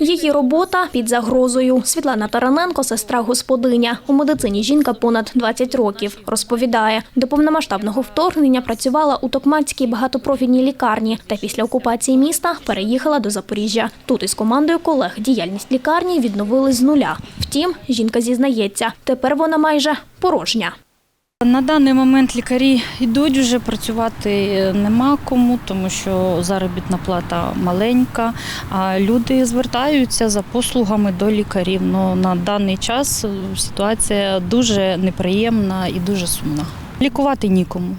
Її робота під загрозою. Світлана Тараненко – сестра господиня. У медицині жінка понад 20 років. Розповідає, до повномасштабного вторгнення працювала у Токмацькій багатопрофільній лікарні та після окупації міста переїхала до Запоріжжя. Тут із командою колег діяльність лікарні відновили з нуля. Втім, жінка зізнається, тепер вона майже порожня. На даний момент лікарі йдуть вже працювати нема кому, тому що заробітна плата маленька. А люди звертаються за послугами до лікарів. Ну на даний час ситуація дуже неприємна і дуже сумна. Лікувати нікому.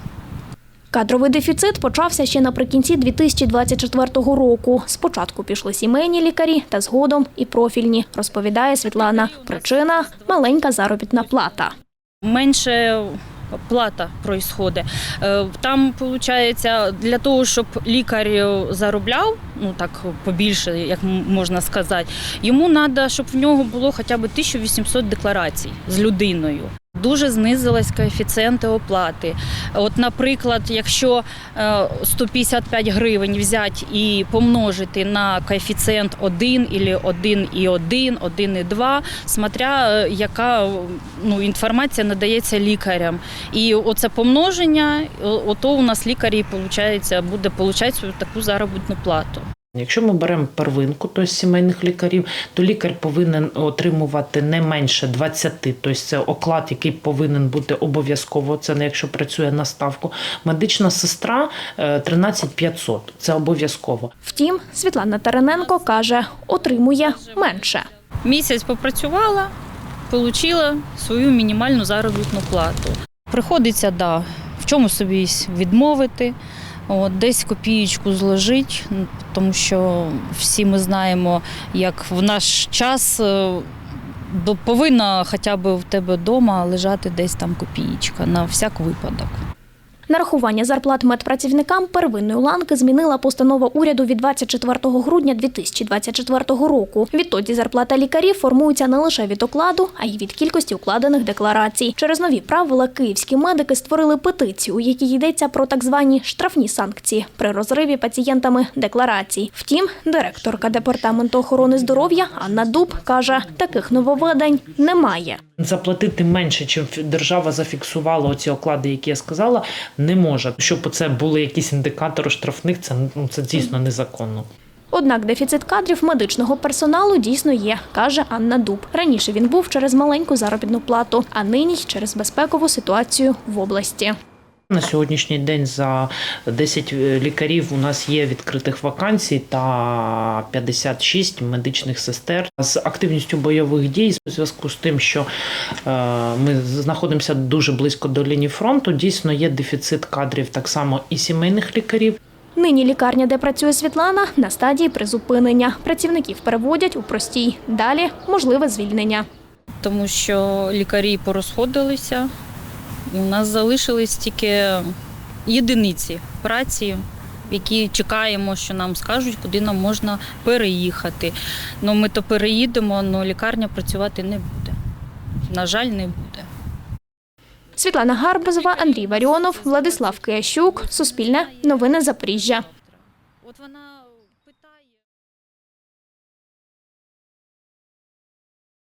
Кадровий дефіцит почався ще наприкінці 2024 року. Спочатку пішли сімейні лікарі та згодом і профільні, розповідає Світлана. Причина – маленька заробітна плата. Менше плата происходить. Е, Там виходить, для того, щоб лікар заробляв, ну так побільше, як можна сказати, йому треба, щоб в нього було хоча б 1800 декларацій з людиною. Дуже знизились коефіцієнти оплати. От, наприклад, якщо е, 155 гривень взяти і помножити на коефіцієнт 1 або 1,1, 1,2, смотря е, яка ну, інформація надається лікарям. І оце помноження, ото у нас лікарі получається, буде получати таку заробітну плату. Якщо ми беремо первинку, тобто сімейних лікарів, то лікар повинен отримувати не менше 20, тобто це оклад, який повинен бути обов'язково. Це не якщо працює на ставку. Медична сестра е, 13 500, це обов'язково. Втім, Світлана Тараненко каже, отримує менше. Місяць попрацювала, отримала свою мінімальну заробітну плату. Приходиться, да, в чому собі відмовити, от, десь копієчку зложити, ну, тому що всі ми знаємо, як в наш час е, повинна хоча б в тебе вдома лежати десь там копієчка на всяк випадок. Нарахування зарплат медпрацівникам первинної ланки змінила постанова уряду від 24 грудня 2024 року. Відтоді зарплата лікарів формується не лише від окладу, а й від кількості укладених декларацій. Через нові правила київські медики створили петицію, у якій йдеться про так звані штрафні санкції при розриві пацієнтами декларацій. Втім, директорка департаменту охорони здоров'я Анна Дуб каже, таких нововведень немає. Заплатити менше, чим держава зафіксувала оці оклади, які я сказала, не може. Щоб це були якісь індикатори штрафних, це ну це дійсно незаконно. Однак дефіцит кадрів медичного персоналу дійсно є, каже Анна Дуб. Раніше він був через маленьку заробітну плату, а нині через безпекову ситуацію в області. На сьогоднішній день за 10 лікарів у нас є відкритих вакансій та 56 медичних сестер з активністю бойових дій. У зв'язку з тим, що е, ми знаходимося дуже близько до лінії фронту, дійсно є дефіцит кадрів так само і сімейних лікарів. Нині лікарня, де працює Світлана, на стадії призупинення. Працівників переводять у простій. Далі можливе звільнення. тому що лікарі порозходилися. У нас залишились тільки єдиниці праці, які чекаємо, що нам скажуть, куди нам можна переїхати. Ну, ми то переїдемо, але лікарня працювати не буде. На жаль, не буде. Світлана Гарбузова, Андрій Варіонов, Владислав Киящук, Суспільне, Новини Запоріжжя. От вона